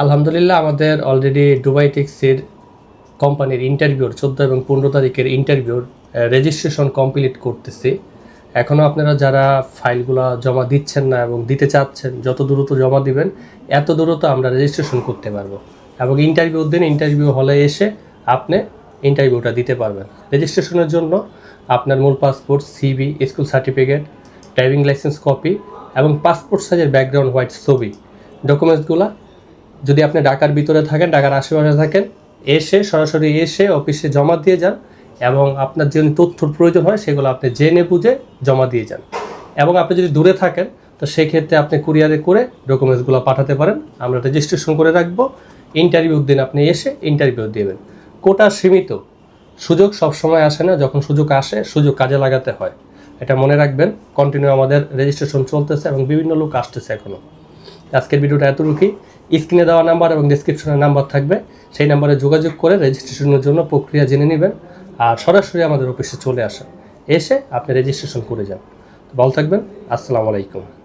আলহামদুলিল্লাহ, আমাদের অলরেডি ডুবাই টেক্সির কোম্পানির ইন্টারভিউর চোদ্দ এবং পনেরো তারিখের ইন্টারভিউর রেজিস্ট্রেশন কমপ্লিট করতেছি। এখনও আপনারা যারা ফাইলগুলো জমা দিচ্ছেন না এবং দিতে চাচ্ছেন, যত দ্রুত জমা দিবেন, এত দ্রুত আমরা রেজিস্ট্রেশন করতে পারব। এবং ইন্টারভিউর দিন ইন্টারভিউ হলে এসে আপনি ইন্টারভিউটা দিতে পারবেন। রেজিস্ট্রেশনের জন্য আপনার মূল passport CB school certificate driving licence copy এবং পাসপোর্ট সাইজের ব্যাকগ্রাউন্ড হোয়াইট ছবি ডকুমেন্টসগুলো যদি আপনি ঢাকার ভিতরে থাকেন, ঢাকার আশেপাশে থাকেন, এসে সরাসরি এসে অফিসে জমা দিয়ে যান এবং আপনার যে তথ্যর প্রয়োজন হয় সেগুলো আপনি জেনে বুঝে জমা দিয়ে যান। এবং আপনি যদি দূরে থাকেন, তো সেক্ষেত্রে আপনি কুরিয়ারে করে ডকুমেন্টসগুলো পাঠাতে পারেন। আমরা রেজিস্ট্রেশন করে রাখব। ইন্টারভিউর দিন আপনি এসে ইন্টারভিউ দেবেন। কোটা সীমিত। সুযোগ সবসময় আসে না। যখন সুযোগ আসে, সুযোগ কাজে লাগাতে হয়। এটা মনে রাখবেন কন্টিনিউ আমাদের রেজিস্ট্রেশন চলতেছে এবং বিভিন্ন লোক আসতেছে এখনও আজকের ভিডিওটা এতটুকুই। স্ক্রিনে দেওয়া নাম্বার এবং ডিসক্রিপশনের নাম্বার থাকবে। সেই নাম্বারে যোগাযোগ করে রেজিস্ট্রেশনের জন্য প্রক্রিয়া জেনে নেবেন আর সরাসরি আমাদের অফিসে চলে আসেন এসে আপনি রেজিস্ট্রেশন করে যান। ভালো থাকবেন। আসসালামু আলাইকুম।